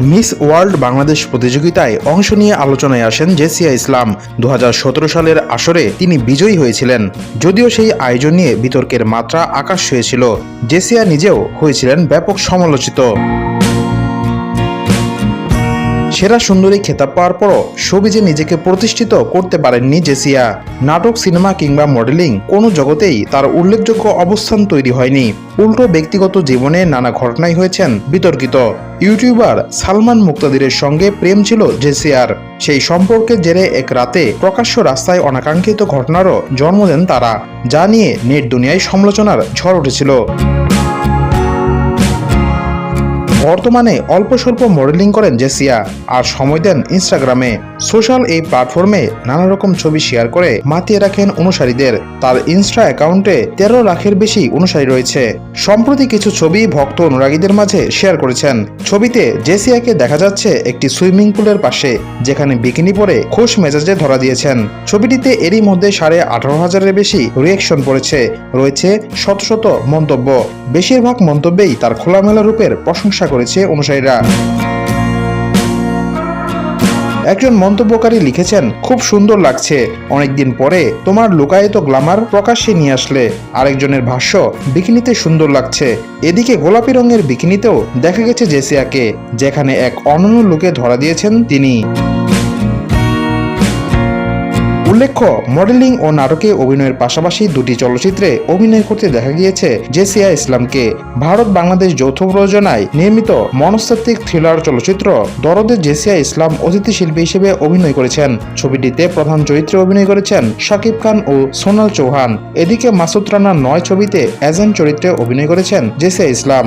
Miss world Bangladesh প্রতিযোগিতায় অংশ নিয়ে আলোচনায় আসেন জেসিয়া ইসলাম। দু হাজার সতেরো সালের আসরে তিনি বিজয়ী হয়েছিলেন। যদিও সেই আয়োজন নিয়ে বিতর্কের মাত্রা আকাশ হয়েছিল জেসিয়া নিজেও হয়েছিলেন ব্যাপক সমালোচিত। সেরা সুন্দরী খেতাব পাওয়ার পরও সবিজে নিজেকে প্রতিষ্ঠিত করতে পারেননি জেসিয়া। নাটক, সিনেমা কিংবা মডেলিং, কোনো জগতেই তার উল্লেখযোগ্য অবস্থান তৈরি হয়নি। উল্টো ব্যক্তিগত জীবনে নানা ঘটনাই হয়েছেন বিতর্কিত। ইউটিউবার সালমান মুক্তাদিরের সঙ্গে প্রেম ছিল জেসিয়ার। সেই সম্পর্কের জেরে এক রাতে প্রকাশ্য রাস্তায় অনাকাঙ্ক্ষিত ঘটনারও জন্ম দেন তারা, যা নিয়ে নেট দুনিয়ায় সমালোচনার ঝড় উঠেছিল। বর্তমানে অল্প স্বল্প মডেলিং করেন জেসিয়া আর সময় দেন ইনস্টাগ্রামে সোশ্যাল এই প্ল্যাটফর্মে নানা রকম ছবি শেয়ার করে মাতিয়ে রাখেন অনুসারীদের। তার ইনস্টা অ্যাকাউন্টে তেরো লাখের বেশি অনুসারী রয়েছে। সম্প্রতি কিছু ছবি ভক্ত অনুরাগীদের মাঝে শেয়ার করেছেন। ছবিতে জেসিয়াকে দেখা যাচ্ছে একটি সুইমিং পুলের পাশে, যেখানে বিকিনি পরে খোশ মেজাজে ধরা দিয়েছেন। ছবিটিতে এরই মধ্যে সাড়ে আঠারো হাজারের বেশি রিয়েকশন পড়েছে। রয়েছে শত শত মন্তব্য। বেশিরভাগ মন্তব্যেই তার খোলামেলা রূপের প্রশংসা করেছে অনুসারীরা। একজন মন্তব্যকারী লিখেছেন, খুব সুন্দর লাগছে। অনেকদিন পরে তোমার লুকায়িত গ্লামার প্রকাশ্যে নিয়ে আসলে। আরেকজনের ভাষ্য, বিকিনিতে সুন্দর লাগছে। এদিকে গোলাপি রঙের বিকিনিতেও দেখা গেছে জেসিয়াকে। যেখানে এক অনন্য লোকে ধরা দিয়েছেন তিনি। উল্লেখ্য, মডেলিং ও নাটকে অভিনয়ের পাশাপাশি দুটি চলচ্চিত্রে অভিনয় করতে দেখা গিয়েছে জেসিয়া ইসলামকে। ভারত বাংলাদেশ যৌথ প্রযোজনায় নির্মিত মনস্তাত্ত্বিক থ্রিলার চলচ্চিত্র দরদে জেসিয়া ইসলাম অতিথি শিল্পী হিসেবে অভিনয় করেছেন। ছবিটিতে প্রধান চরিত্রে অভিনয় করেছেন শাকিব খান ও সোনাল চৌহান। এদিকে মাসুদ রানার নয় ছবিতে এজেন্ট চরিত্রে অভিনয় করেছেন জেসিয়া ইসলাম।